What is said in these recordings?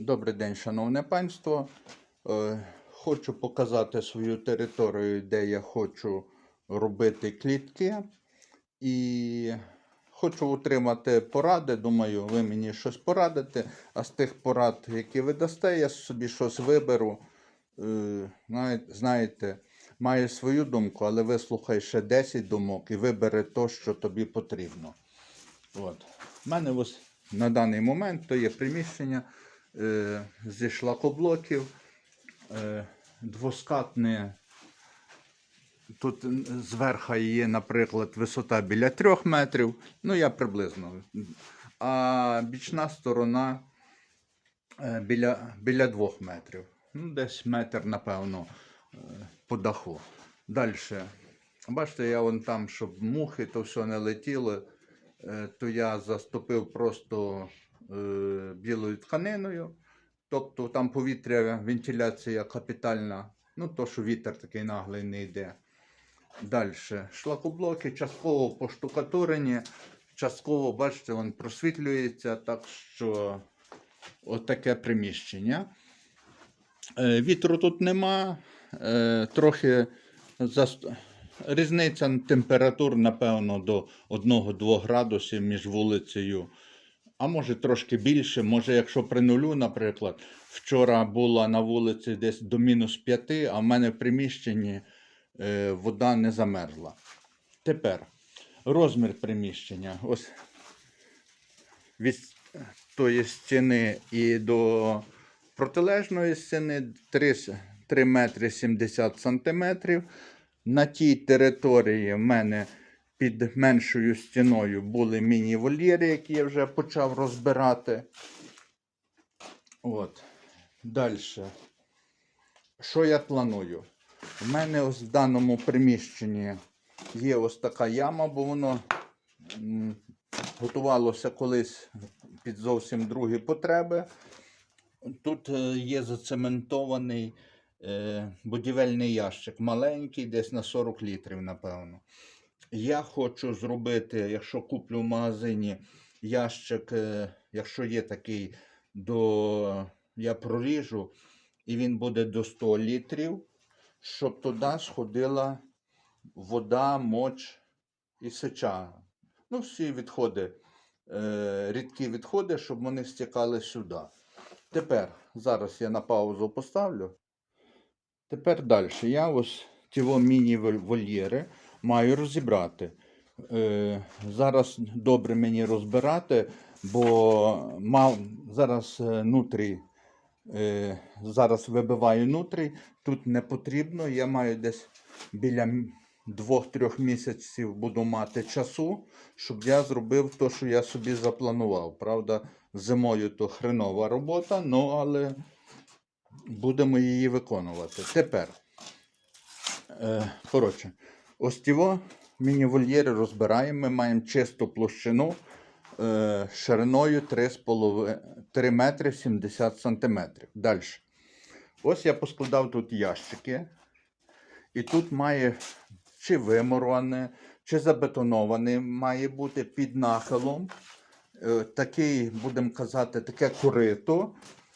Добрий день, шановне панство. Е, Хочу показати свою територію, де я хочу робити клітки. І хочу отримати поради. Думаю, ви мені щось порадите. А з тих порад, які ви дасте, я собі щось виберу. Е, Знаєте, маю свою думку, але вислухай ще 10 думок і вибери то, що тобі потрібно. От. У мене ось на даний момент то є приміщення е, зі шлакоблоків, е, двоскатне. Тут зверху є, наприклад, висота біля 3 метрів, ну я приблизно. А бічна сторона е, біля, біля 2 метрів. Ну, десь метр, напевно, по даху. Далі. Бачите, я вон там, щоб мухи то все не летіли, е, то я заступив просто білою тканиною. Тобто там повітря, вентиляція капітальна, ну то, що вітер такий наглий не йде. Далі. Шлакоблоки частково поштукатурені, частково, бачите, він просвітлюється, так що отаке приміщення. Е, Вітру тут нема. е, Трохи заст... різниця температур, напевно, до 1-2 градусів між вулицею. А може трошки більше. Може, якщо при нулю, наприклад, вчора була на вулиці десь до мінус 5, а в мене в приміщенні е, вода не замерзла. Тепер розмір приміщення. Ось від тої стіни і до протилежної стіни 3, 3 метри 70 сантиметрів. На тій території в мене під меншою стіною були міні-вольєри, які я вже почав розбирати. От. Далі. Що я планую? У мене ось в даному приміщенні є ось така яма, бо воно готувалося колись під зовсім другі потреби. Тут е, є зацементований е, будівельний ящик, маленький, десь на 40 літрів, напевно. Я хочу зробити, якщо куплю в магазині ящик, е, якщо є такий, до я проріжу, і він буде до 100 літрів, щоб туди сходила вода, моч і сеча. Ну, всі відходи, е, рідкі відходи, щоб вони стікали сюди. Тепер, зараз я на паузу поставлю. Тепер далі. Я ось ті во міні-вольєри маю розібрати. Е, зараз добре мені розбирати, бо мав зараз е, нутрій, е, зараз вибиваю нутрій. Тут не потрібно. Я маю десь біля м- двох-трьох місяців буду мати часу, щоб я зробив те, що я собі запланував. Правда, зимою то хренова робота, ну але будемо її виконувати. Тепер, коротше, ось тіво міні-вольєри розбираємо. Ми маємо чисту площину е, шириною 3,5 3 метри 70 сантиметрів. Далі. Ось я поскладав тут ящики. І тут має чи вимуроване, чи забетоноване має бути під нахилом. Е, такий, будемо казати, таке корито,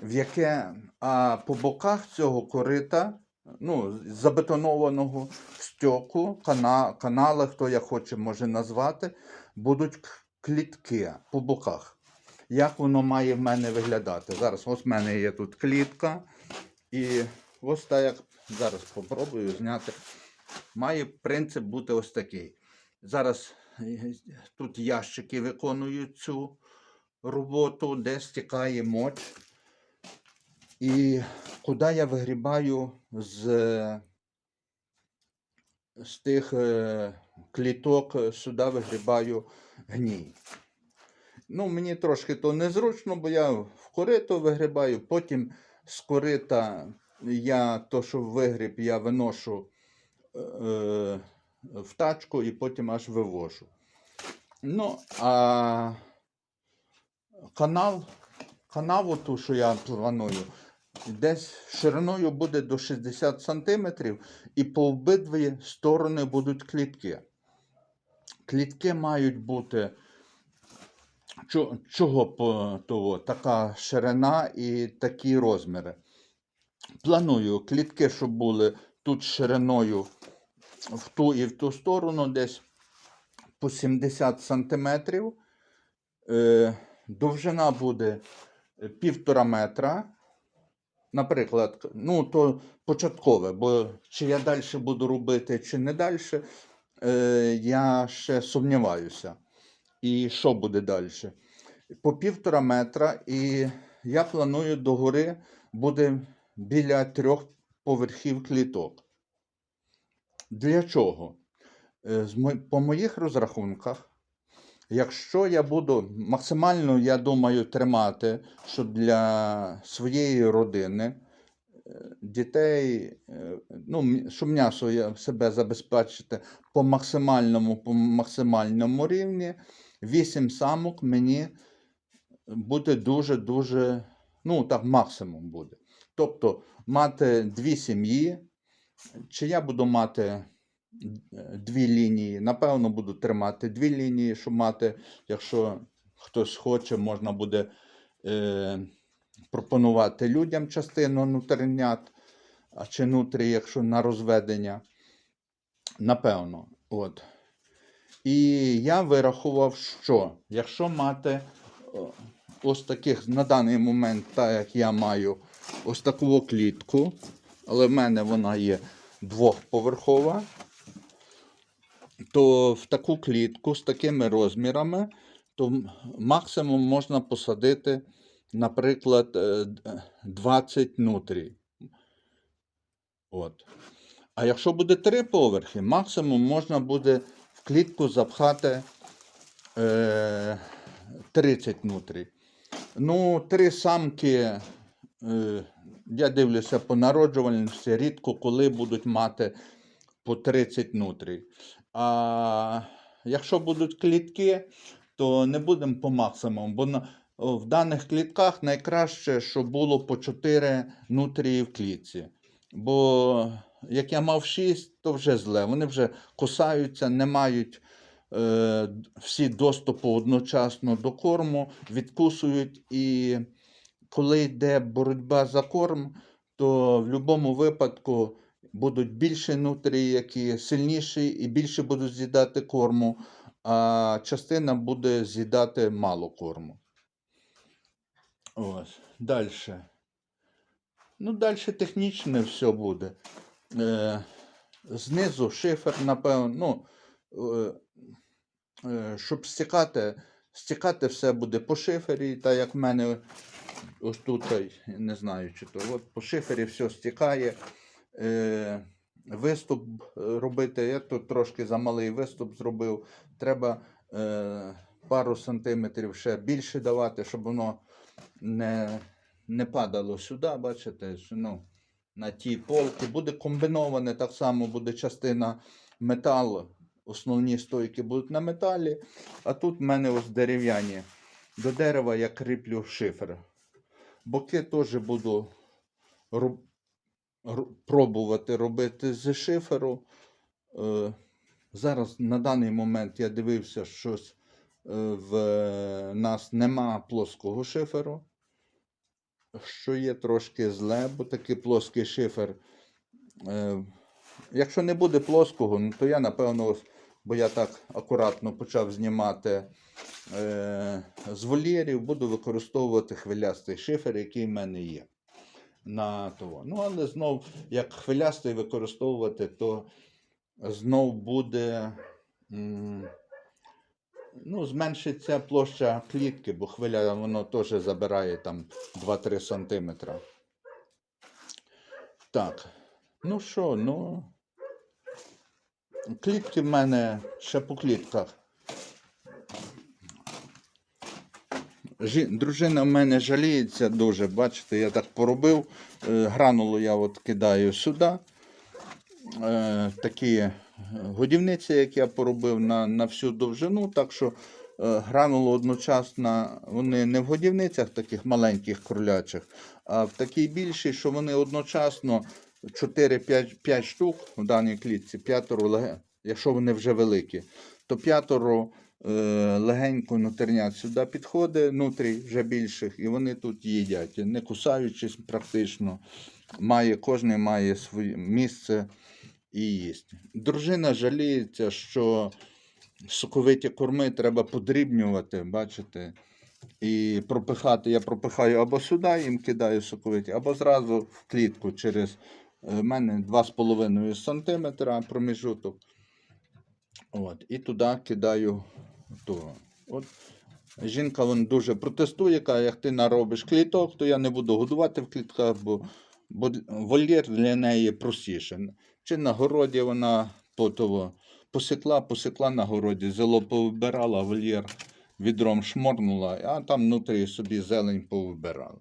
в яке а по боках цього корита, ну, забетонованого стьоку, кана, канали, хто як хоче може назвати, будуть клітки по боках. Як воно має в мене виглядати? Зараз ось в мене є тут клітка. І ось так як зараз спробую зняти. Має принцип бути ось такий. Зараз е, тут ящики виконують цю роботу, де стікає моч. І куди я вигрібаю з, з тих е, кліток, е, сюди вигрібаю гній. Ну, мені трошки то незручно, бо я в корито вигрібаю, потім з корита я то, що вигріб, я виношу е, в тачку і потім аж вивожу. Ну, а канал, канаву ту, що я планую, десь шириною буде до 60 см, і по обидві сторони будуть клітки. Клітки мають бути Чого того така ширина і такі розміри? Планую клітки, щоб були тут шириною в ту і в ту сторону, десь по 70 сантиметрів. Е, довжина буде півтора метра. Наприклад, ну то початкове, бо чи я далі буду робити, чи не далі, е, я ще сумніваюся. І що буде далі? По півтора метра, і я планую догори буде біля трьох поверхів кліток. Для чого? Е, По моїх розрахунках, якщо я буду максимально, я думаю, тримати, що для своєї родини, е, дітей, е, ну, щоб м'ясо я себе забезпечити по максимальному, по максимальному рівні, 8 самок мені буде дуже-дуже, ну так, максимум буде. Тобто мати дві сім'ї, чи я буду мати дві лінії, напевно, буду тримати дві лінії, щоб мати, якщо хтось хоче, можна буде е, пропонувати людям частину нутринят, а чи нутрі, якщо на розведення. Напевно. От. І я вирахував, що якщо мати ось таких на даний момент, так як я маю ось таку клітку, але в мене вона є двохповерхова, то в таку клітку з такими розмірами, то максимум можна посадити, наприклад, е, 20 нутрій. От. А якщо буде три поверхи, максимум можна буде в клітку запхати е, 30 нутрій. Ну, три самки, е, я дивлюся по народжувальності, рідко коли будуть мати по 30 нутрій. А якщо будуть клітки, то не будемо по максимуму, бо на, в даних клітках найкраще, щоб було по 4 нутрії в клітці. Бо як я мав 6, то вже зле. Вони вже кусаються, не мають е, всі доступу одночасно до корму, відкусують. І коли йде боротьба за корм, то в будь-якому випадку будуть більші нутрії, які сильніші, і більше будуть з'їдати корму, а частина буде з'їдати мало корму. Ось. Далі. Ну, далі технічне все буде. Е, знизу шифер, напевно, ну, е, е, щоб стікати, стікати все буде по шифері, так як в мене ось тут, не знаю, чи то. От по шифері все стікає. Е, виступ е, робити, я тут трошки замалий виступ зробив. Треба е, пару сантиметрів ще більше давати, щоб воно не, не падало сюди, бачите, ну, на ті полки. Буде комбіноване, так само буде частина металу. Основні стойки будуть на металі, а тут в мене ось дерев'яні. До дерева я кріплю шифер. Боки теж буду пробувати робити з шиферу. Е, Зараз на даний момент я дивився, щось е, в нас нема плоского шиферу, що є трошки зле, бо такий плоский шифер. е, Якщо не буде плоского, ну, то я напевно, бо я так акуратно почав знімати з вольєрів, буду використовувати хвилястий шифер, який в мене є. На того. Ну, але знов, як хвилястий використовувати, то знов буде. Ну, зменшиться площа клітки, бо хвиля воно теж забирає там 2-3 см. Так. Ну що, ну. Клітки в мене ще по клітках. Дружина в мене жаліється дуже. Бачите, я так поробив. Е, Гранулу я от кидаю сюди. Е, Такі е, годівниці, як я поробив на, на всю довжину. Так що гранулу одночасно, вони не в годівницях таких маленьких крулячих, а в такій більшій, що вони одночасно 4-5 штук в даній клітці, п'ятеро, якщо вони вже великі, то п'ятеро е, легенько нутернят сюди підходить, нутрій вже більших, і вони тут їдять, не кусаючись практично. Має, кожен має своє місце і їсть. Дружина жаліється, що соковиті корми треба подрібнювати, бачите. І пропихати, я пропихаю або сюди, їм кидаю соковиті, або зразу в клітку через е, в мене 2,5 см проміжуток. От, і туди кидаю то. От. Жінка вон дуже протестує, каже, як ти наробиш кліток, то я не буду годувати в клітках, бо, бо вольєр для неї простіше. Чи на городі вона потово посекла, посекла на городі, зело повибирала, вольєр відром шморнула, а там внутрі собі зелень повибирала.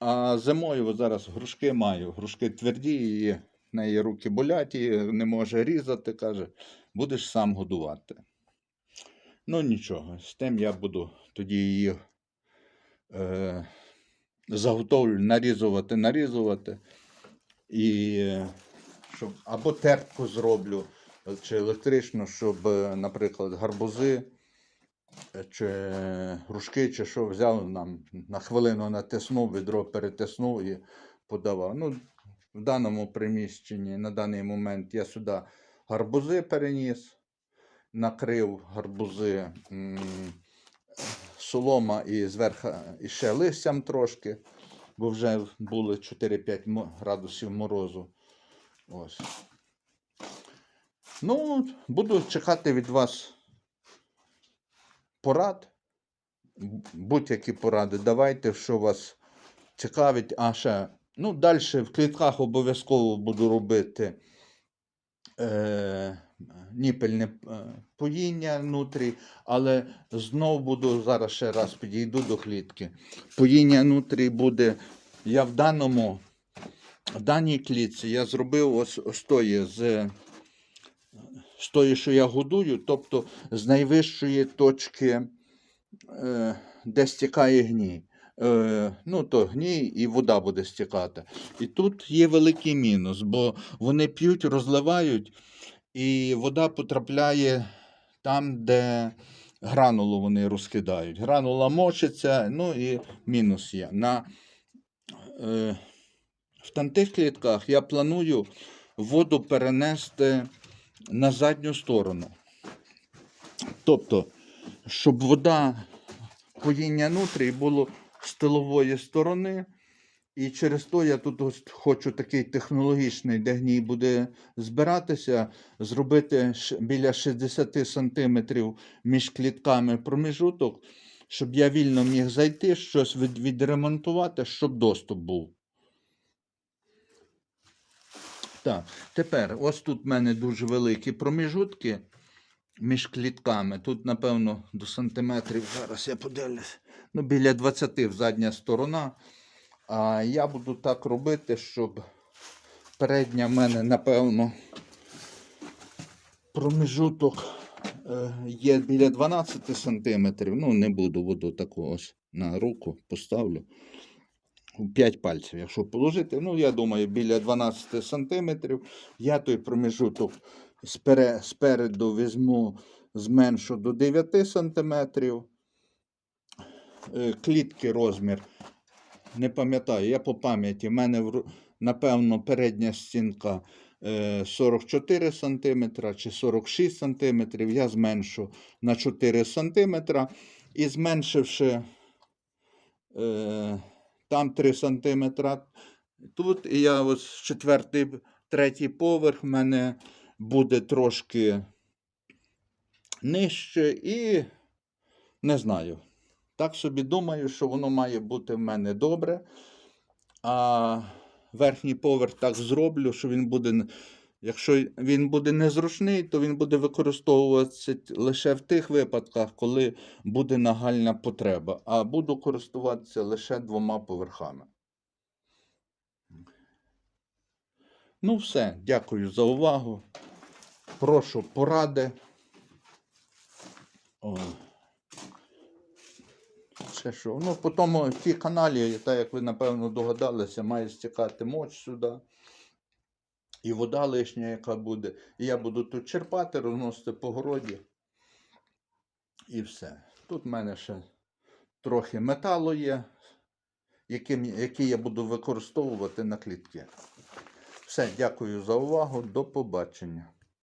А зимою зараз грушки маю. Грушки тверді, і в неї руки болять, і не може різати, каже, будеш сам годувати. Ну нічого, з тим я буду тоді її е, заготовлю, нарізувати, нарізувати. І щоб або тертку зроблю, чи електрично, щоб, е, наприклад, гарбузи е, чи грушки, чи що взяв нам на хвилину натиснув, відро перетиснув і подавав. Ну, в даному приміщенні на даний момент я сюди гарбузи переніс, накрив гарбузи солома і зверху і ще листям трошки, бо вже були 4-5 градусів морозу. Ось. Ну, буду чекати від вас порад. Будь-які поради. Давайте, що вас цікавить. А ще, ну, далі в клітках обов'язково буду робити е, ніпельне е, поїння внутрі, але знов буду зараз ще раз підійду до клітки. Поїння внутрі буде. Я в даному, в даній клітці я зробив ось, ось тої з, з тої, що я годую, тобто з найвищої точки, е, де стікає гній. Е, ну, то гній і вода буде стікати. І тут є великий мінус, бо вони п'ють, розливають, і вода потрапляє там, де гранулу вони розкидають. Гранула мочиться, ну і мінус є. На, е, в тантих клітках я планую воду перенести на задню сторону. Тобто, щоб вода поїння нутрій було з тилової сторони. І через то я тут хочу такий технологічний, де гній буде збиратися, зробити біля 60 сантиметрів між клітками проміжуток, щоб я вільно міг зайти, щось відремонтувати, щоб доступ був. Так, тепер ось тут в мене дуже великі проміжутки між клітками. Тут, напевно, до сантиметрів. Зараз я подивлюсь. Ну, біля 20 в задня сторона. А я буду так робити, щоб передня в мене, напевно, проміжуток е, є біля 12 сантиметрів. Ну, не буду воду таку ось на руку поставлю. 5 пальців, якщо положити, ну, я думаю, біля 12 сантиметрів. Я той проміжуток спереду візьму, зменшу до 9 сантиметрів. Е, Клітки розмір. Не пам'ятаю, я по пам'яті. В мене, напевно, передня стінка е, 44 см чи 46 см. Я зменшу на 4 см. І зменшивши е, там 3 см. Тут я ось четвертий, третій поверх в мене буде трошки нижче і не знаю. Так собі думаю, що воно має бути в мене добре. А верхній поверх так зроблю, що він буде. Якщо він буде незручний, то він буде використовуватися лише в тих випадках, коли буде нагальна потреба. А буду користуватися лише двома поверхами. Ну, все, дякую за увагу. Прошу поради. О. Ще що? Ну, по тому в тій каналі, так як ви напевно догадалися, має стікати моч сюди. І вода лишня, яка буде. І я буду тут черпати, розносити по городі. І все. Тут в мене ще трохи металу є, яким, який я буду використовувати на клітки. Все, дякую за увагу. До побачення.